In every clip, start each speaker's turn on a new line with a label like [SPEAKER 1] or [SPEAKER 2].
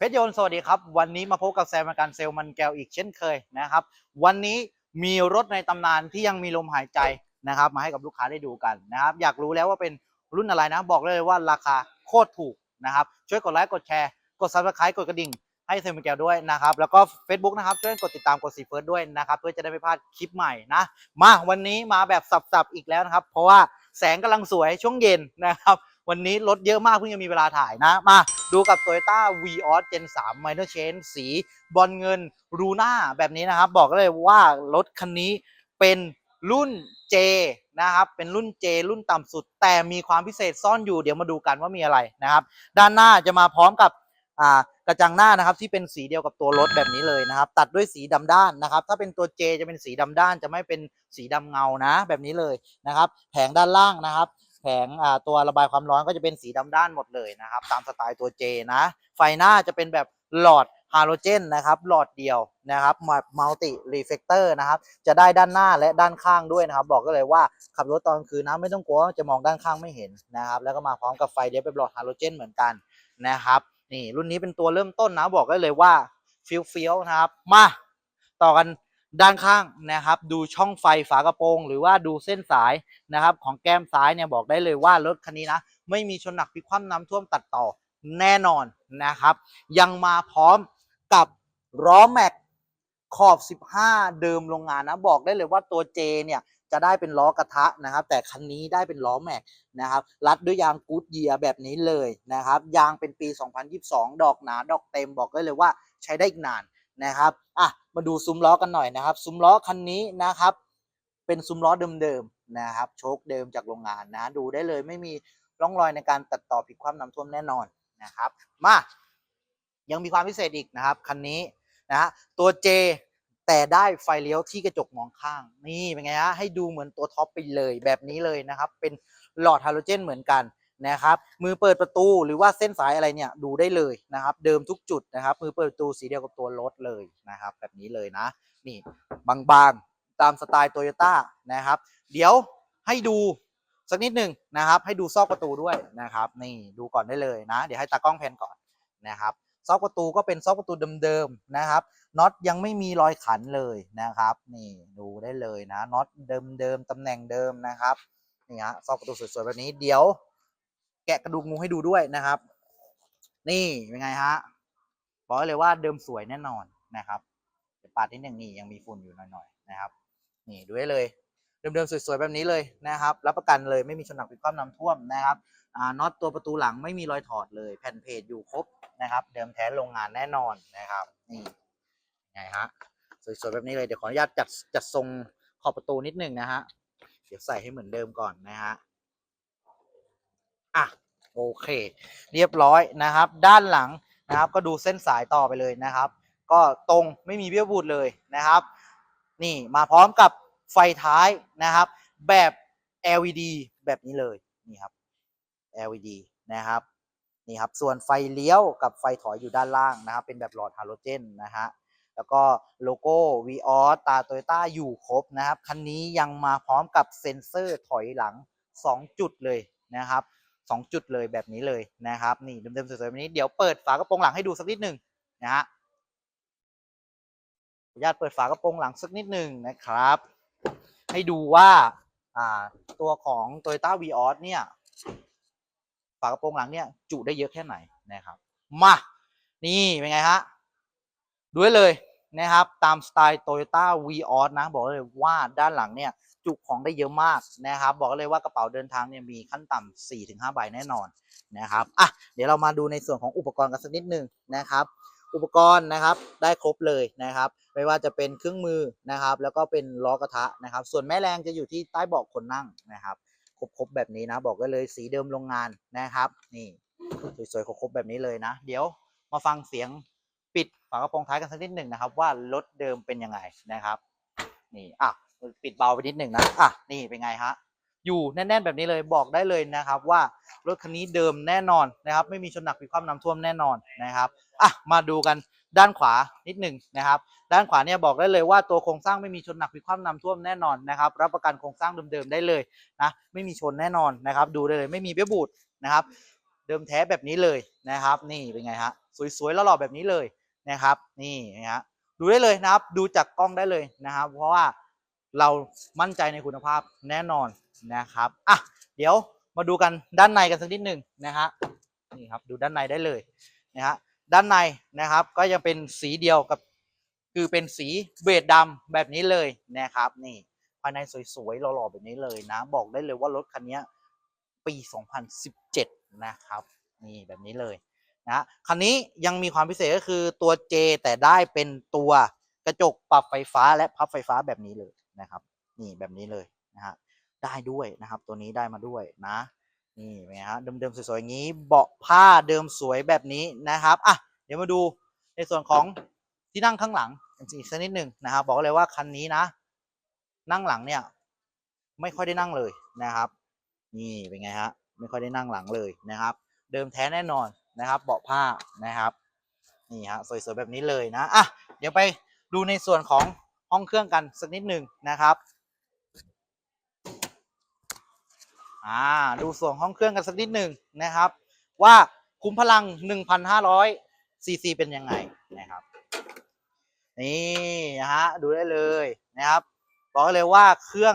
[SPEAKER 1] เพชรยนต์สวัสดีครับ วันนี้มาพบกับแซมาการเซลมันแก้วอีกเช่นเคยนะครับ วันนี้มีรถในตำนานที่ยังมีลมหายใจนะครับ มาให้กับลูกค้าได้ดูกันนะครับ อยากรู้แล้วว่าเป็นรุ่นอะไรนะ บอกเลยว่าราคาโคตรถูกนะครับ ช่วยกดไลค์กดแชร์ กดซับสไครต์กดกระดิ่ง ให้เซลมันแก้วด้วยนะครับ แล้วก็ Facebook นะครับช่วยกดติดตามกดสีเฟิร์สด้วยนะครับ เพื่อจะได้ไม่พลาดคลิปใหม่นะ มาวันนี้มาแบบสับๆอีกแล้วนะครับ เพราะว่าแสงกำลังสวยช่วงเย็นนะครับ วันนี้รถเยอะมากเพิ่งจะมีเวลาถ่ายนะ มาดูกับ Toyota v i o s Gen 3 Minor Change สีบอลเงินรูน่าแบบนี้นะครับ บอกเลยว่ารถคันนี้เป็นรุ่น J นะครับ เป็นรุ่น J รุ่นต่ำสุด แต่มีความพิเศษซ่อนอยู่ เดี๋ยวมาดูกันว่ามีอะไรนะครับ ด้านหน้าจะมาพร้อมกับกระจังหน้านะครับที่เป็นสีเดียวกับตัวรถแบบนี้เลยนะครับ ตัดด้วยสีดำด้านนะครับ ถ้าเป็นตัว J จะเป็นสีดำด้านจะไม่เป็นสีดำเงานะแบบนี้เลยนะครับ แผงด้านล่างนะครับ แผงอ่าตัวระบายความร้อนก็จะเป็นสีดำด้านหมดเลยนะครับ ตามสไตล์ตัว J นะ ไฟหน้าจะเป็นแบบหลอดฮาโลเจนนะครับ หลอดเดียวนะครับมัลติรีเฟกเตอร์นะครับ จะได้ด้านหน้าและด้านข้างด้วยนะครับ บอกก็เลยว่าขับรถตอนคืนนะไม่ต้องกลัวว่าจะมองด้านข้างไม่เห็นนะครับ แล้วก็มาพร้อมกับไฟเดียวเป็นหลอดฮาโลเจนเหมือนกันนะครับ นี่รุ่นนี้เป็นตัวเริ่มต้นนะบอกได้เลยว่าฟิลฟิลนะครับ มาต่อกัน ด้านข้างนะครับ ดูช่องไฟฝากระโปรง หรือว่าดูเส้นสายนะครับ ของแก้มซ้ายเนี่ยบอกได้เลยว่ารถคันนี้นะไม่มีชนหนักพิคว่ำน้ำท่วมตัดต่อแน่นอนนะครับ ยังมาพร้อมกับล้อแม็กขอบ 15 เดิมโรงงานนะบอกได้เลยว่าตัว J เนี่ยจะได้เป็นล้อกระทะนะครับ แต่คันนี้ได้เป็นล้อแม็กนะครับรัดด้วยยางกูดเยียแบบนี้เลยนะครับ ยางเป็นปี 2022 ดอกหนาดอกเต็มบอกได้เลยว่าใช้ได้อีกนาน นะครับอะมาดูซุ้มล้อกันหน่อยนะครับ ซุ้มล้อคันนี้นะครับ เป็นซุ้มล้อเดิมๆนะครับ โชคเดิมจากโรงงานนะ ดูได้เลยไม่มีร่องรอยในการตัดต่อผิดความน้ำท่วมแน่นอนนะครับ มายังมีความพิเศษอีกนะครับคันนี้นะฮะตัว J แต่ได้ไฟเลี้ยวที่กระจกมองข้าง นี่เป็นไงฮะให้ดูเหมือนตัวท็อปไปเลยแบบนี้เลยนะครับ เป็นหลอดฮาโลเจนเหมือนกัน นะครับ มือเปิดประตูหรือว่าเส้นสายอะไรเนี่ยดูได้เลยนะครับ เดิมทุกจุดนะครับ มือเปิดประตูสีเดียวกับตัวรถเลยนะครับ แบบนี้เลยนะ นี่บางๆตามสไตล์โตโยต้านะครับ เดี๋ยวให้ดูสักนิดหนึ่งนะครับ ให้ดูซอกประตูด้วยนะครับ นี่ดูก่อนได้เลยนะ เดี๋ยวให้ตากล้องแพนก่อนนะครับซอกประตูก็เป็นซอกประตูเดิมๆนะครับน็อตยังไม่มีรอยขันเลยนะครับ นี่ดูได้เลยนะน็อตเดิมๆตำแหน่งเดิมนะครับนี่ฮะซอกประตูสวยๆแบบนี้เดี๋ยว กะกระดูกงูให้ดูด้วยนะครับ นี่เป็นไงฮะบอกเลยว่าเดิมสวยแน่นอนนะครับเดี๋ยวปาดนิดหนึ่งนี่ยังมีฝุ่นอยู่หน่อยๆนะครับ นี่ดูได้เลยเดิมๆสวยๆแบบนี้เลยนะครับ รับประกันเลยไม่มีชนหนักผิดความน้ำท่วมนะครับน็อตตัวประตูหลังไม่มีรอยถอดเลย แผ่นเพจอยู่ครบนะครับ เดิมแท้โรงงานแน่นอนนะครับ นี่ไงฮะสวยๆแบบนี้เลยเดี๋ยวขออนุญาตจัดจัดทรงขอบประตูนิดหนึ่งนะฮะเดี๋ยวใส่ให้เหมือนเดิมก่อนนะฮะ อะโอเค เรียบร้อยนะครับ ด้านหลังนะครับ ก็ดูเส้นสายต่อไปเลยนะครับ ก็ตรงไม่มีเบี้ยวบูดเลยนะครับ นี่มาพร้อมกับไฟท้ายนะครับ แบบ LED แบบนี้เลยนี่ครับ LED นะครับนี่ครับส่วนไฟเลี้ยวกับไฟถอยอยู่ด้านล่างนะครับ เป็นแบบหลอดฮาโลเจนนะฮะแล้วก็โลโก้ v ีออตาโตโยต้าอยู่ครบนะครับ คันนี้ยังมาพร้อมกับเซ็นเซอร์ถอยหลัง 2 จุดเลยนะครับ 2 จุดเลยแบบนี้เลยนะครับ นี่เดิมๆสวยๆแบบนี้เดี๋ยวเปิดฝากระโปรงหลังให้ดูสักนิดหนึ่งนะฮะอนุญาตเปิดฝากระโปรงหลังสักนิดหนึ่งนะครับ ให้ดูว่าอ่าตัวของ Toyota v ีออสเนี่ย ฝากระโปรงหลังเนี่ย จุได้เยอะแค่ไหนนะครับ มา นี่เป็นไงฮะดูได้เลย นะครับ ตามสไตล์ Toyota v ีออสนะ บอกเลยว่าด้านหลังเนี่ยจุของได้เยอะมากนะครับ บอกเลยว่ากระเป๋าเดินทางเนี่ยมีขั้นต่ำ4-5ถึงใบแน่นอนนะครับอะเดี๋ยวเรามาดูในส่วนของอุปกรณ์กันสักนิดหนึ่งนะครับ อุปกรณ์นะครับได้ครบเลยนะครับ ไม่ว่าจะเป็นเครื่องมือนะครับ แล้วก็เป็นล้อกระทะนะครับ ส่วนแม่แรงจะอยู่ที่ใต้เบาะคนนั่งนะครับครบๆแบบนี้นะ บอกได้เลยสีเดิมโรงงานนะครับ นี่สวยๆครบๆแบบนี้เลยนะ เดี๋ยวมาฟังเสียง ฝากระโปรงท้ายกันสักนิดหนึ่งนะครับ ว่ารถเดิมเป็นยังไงนะครับ นี่อะปิดเบาไปนิดหนึ่งนะอะนี่เป็นไงฮะอยู่แน่นๆแบบนี้เลยบอกได้เลยนะครับ ว่ารถคันนี้เดิมแน่นอนนะครับ ไม่มีชนหนักผิดความน้ำท่วมแน่นอนนะครับอะมาดูกันด้านขวานิดหนึ่งนะครับ ด้านขวาเนี่ยบอกได้เลยว่าตัวโครงสร้างไม่มีชนหนักผิดความน้ำท่วมแน่นอนนะครับ รับประกันโครงสร้างเดิมๆได้เลยนะไม่มีชนแน่นอนนะครับ ดูได้เลยไม่มีเบี้ยบูดนะครับ เดิมแท้แบบนี้เลยนะครับ นี่เป็นไงฮะสวยๆหล่อๆแบบนี้เลย นะครับ นี่นะฮะดูได้เลยนะครับ ดูจากกล้องได้เลยนะครับ เพราะว่าเรามั่นใจในคุณภาพแน่นอนนะครับอะเดี๋ยวมาดูกันด้านในกันสักนิดหนึ่งนะฮะนี่ครับดูด้านในได้เลยนะฮะด้านในนะครับก็ยังเป็นสีเดียวกับคือเป็นสีเบจดำแบบนี้เลยนะครับ นี่ภายในสวยๆหล่อๆแบบนี้เลยนะ บอกได้เลยว่ารถคันนี้ปี 2017 นะครับ นี่แบบนี้เลย นะคันนี้ยังมีความพิเศษก็คือตัว J แต่ได้เป็นตัวกระจกปรับไฟฟ้าและพับไฟฟ้าแบบนี้เลยนะครับนี่แบบนี้เลยนะฮะได้ด้วยนะครับตัวนี้ได้มาด้วยนะนี่เป็นไงฮะเดิมๆสวยๆอย่างนี้เบาะผ้าเดิมสวยแบบนี้นะครับอะเดี๋ยวมาดูในส่วนของที่นั่งข้างหลังอีกสักนิดหนึ่งนะครับ บอกเลยว่าคันนี้นะ นั่งหลังเนี่ย ไม่ค่อยได้นั่งเลยนะครับ นี่เป็นไงฮะไม่ค่อยได้นั่งหลังเลยนะครับ เดิมแท้แน่นอน นะครับเบาะผ้านะครับนี่ฮะสวยๆแบบนี้เลยนะอะเดี๋ยวไปดูในส่วนของห้องเครื่องกันสักนิดหนึ่งนะครับอ่าดูส่วนห้องเครื่องกันสักนิดหนึ่งนะครับ ว่าคุ้มพลัง 1,500ซีซีเป็นยังไงนะครับนี่นะฮะดูได้เลยนะครับบอกเลยว่าเครื่อง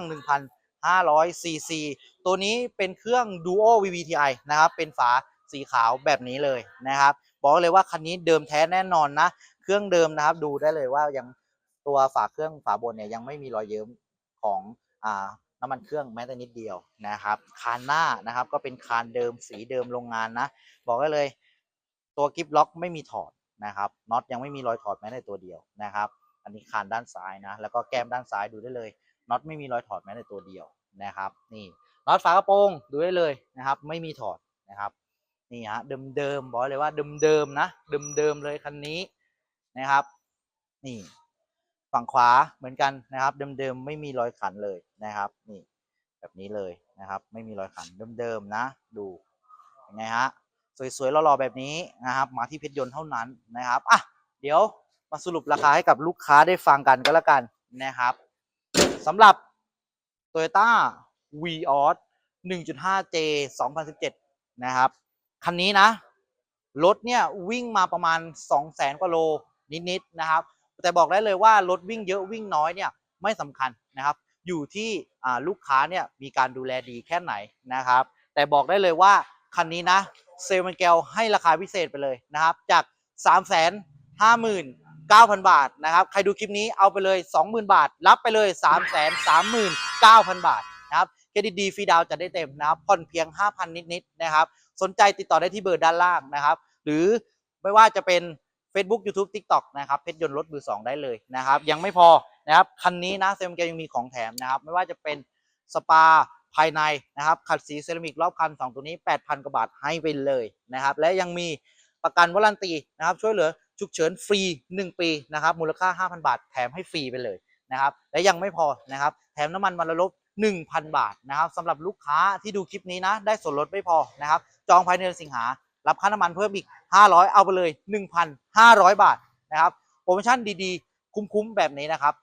[SPEAKER 1] 1,500ซีซีตัวนี้เป็นเครื่อง Duo VVTi นะครับเป็นฝา สีขาวแบบนี้เลยนะครับ บอกเลยว่าคันนี้เดิมแท้แน่นอนนะ เครื่องเดิมนะครับ ดูได้เลยว่ายังตัวฝาเครื่องฝาบนเนี่ยยังไม่มีรอยเยิ้มของอ่าน้ำมันเครื่องแม้แต่นิดเดียวนะครับคานหน้านะครับก็เป็นคานเดิมสีเดิมโรงงานนะ บอกได้เลยตัวกิฟล็อกไม่มีถอดนะครับน็อตยังไม่มีรอยถอดแม้แต่ตัวเดียวนะครับ อันนี้คานด้านซ้ายนะ แล้วก็แก้มด้านซ้ายดูได้เลยน็อตไม่มีรอยถอดแม้แต่ตัวเดียวนะครับ นี่น็อตฝากระโปรงดูได้เลยนะครับ ไม่มีถอดนะครับ นี่ฮะเดิมๆบอกเลยว่าเดิมๆนะเดิมๆเลยคันนี้นะครับ นี่ฝั่งขวาเหมือนกันนะครับ เดิมๆไม่มีรอยขันเลยนะครับ นี่แบบนี้เลยนะครับ ไม่มีรอยขันเดิมๆนะ ดูยังไงฮะสวยๆหล่อๆแบบนี้นะครับ มาที่เพชรยนต์เท่านั้นนะครับอะเดี๋ยวมาสรุปราคาให้กับลูกค้าได้ฟังกันก็แล้วกันนะครับสำหรับ Toyota Vios 1.5J 2017 นะครับ คันนี้นะ รถเนี่ยวิ่งมาประมาณ 2 0 0แสนกว่าโลนิดๆนะครับ แต่บอกได้เลยว่ารถวิ่งเยอะวิ่งน้อยเนี่ยไม่สำคัญนะครับ อยู่ที่ลูกค้าเนี่ยมีการดูแลดีแค่ไหนนะครับ แต่บอกได้เลยว่าคันนี้นะเซลมันแกวให้ราคาพิเศษไปเลยนะครับ จาก 3 5 9 0 0 0 บาทนะครับ ใครดูคลิปนี้เอาไปเลย 20,000 บาท รับไปเลย 3 3 9 0 0 0 บาทนะครับเครดิตดีฟรีดาวจะได้เต็มนะครับผ่อนเพียง 5,000 นิดๆนะครับ สนใจติดต่อได้ที่เบอร์ด้านล่างนะครับ หรือไม่ว่าจะเป็น Facebook YouTube TikTok นะครับเพชรยนต์รถมือสองได้เลยนะครับ ยังไม่พอนะครับคันนี้นะเซมเกยังมีของแถมนะครับ ไม่ว่าจะเป็นสปาภายในนะครับขัดสีเซรามิกรอบคัน 2 ตัวนี้ 8,000 กว่าบาทให้ไปเลยนะครับ และยังมีประกันวารันตีนะครับ ช่วยเหลือฉุกเฉินฟรี 1 ปีนะครับ มูลค่า 5,000 บาท แถมให้ฟรีไปเลยนะครับ และยังไม่พอนะครับ แถมน้ำมันวันละลบ 1,000 บาทนะครับสำหรับลูกค้าที่ดูคลิปนี้นะ ได้ส่วนลดไม่พอนะครับ จองภายในเดือนสิงหา รับค่าน้ำมันเพิ่มอีก 500 เอาไปเลย 1,500 บาทนะครับ โปรโมชั่นดีๆ คุ้มๆ แบบนี้นะครับ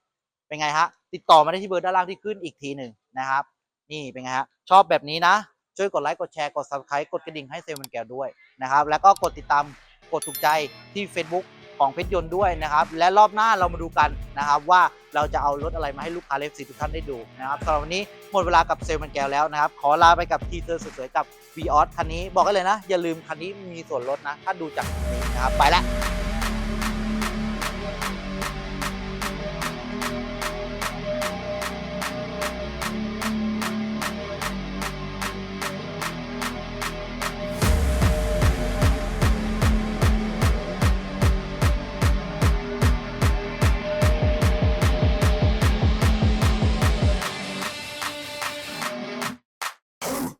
[SPEAKER 1] เป็นไงฮะ ติดต่อมาได้ที่เบอร์ด้านล่างที่ขึ้นอีกทีหนึ่งนะครับ นี่เป็นไงฮะ ชอบแบบนี้นะ ช่วยกดไลค์ กดแชร์ กด subscribe กดกระดิ่งให้เซลล์มันแก้วด้วยนะครับ แล้วก็กดติดตาม กดถูกใจที่ Facebook ของเพชรยนต์ด้วยนะครับและรอบหน้าเรามาดูกันนะครับว่าเราจะเอารถอะไรมาให้ลูกค้าเลฟซีทุกท่านได้ดูนะครับสำหรับวันนี้หมดเวลากับเซลล์มันแก้วแล้วนะครับ ขอลาไปกับทีเซอร์สวยๆกับ v ีออสคันนี้บอกกันเลยนะ อย่าลืมคันนี้มีส่วนลดนะ ถ้าดูจากนี้นะครับไปแล้ว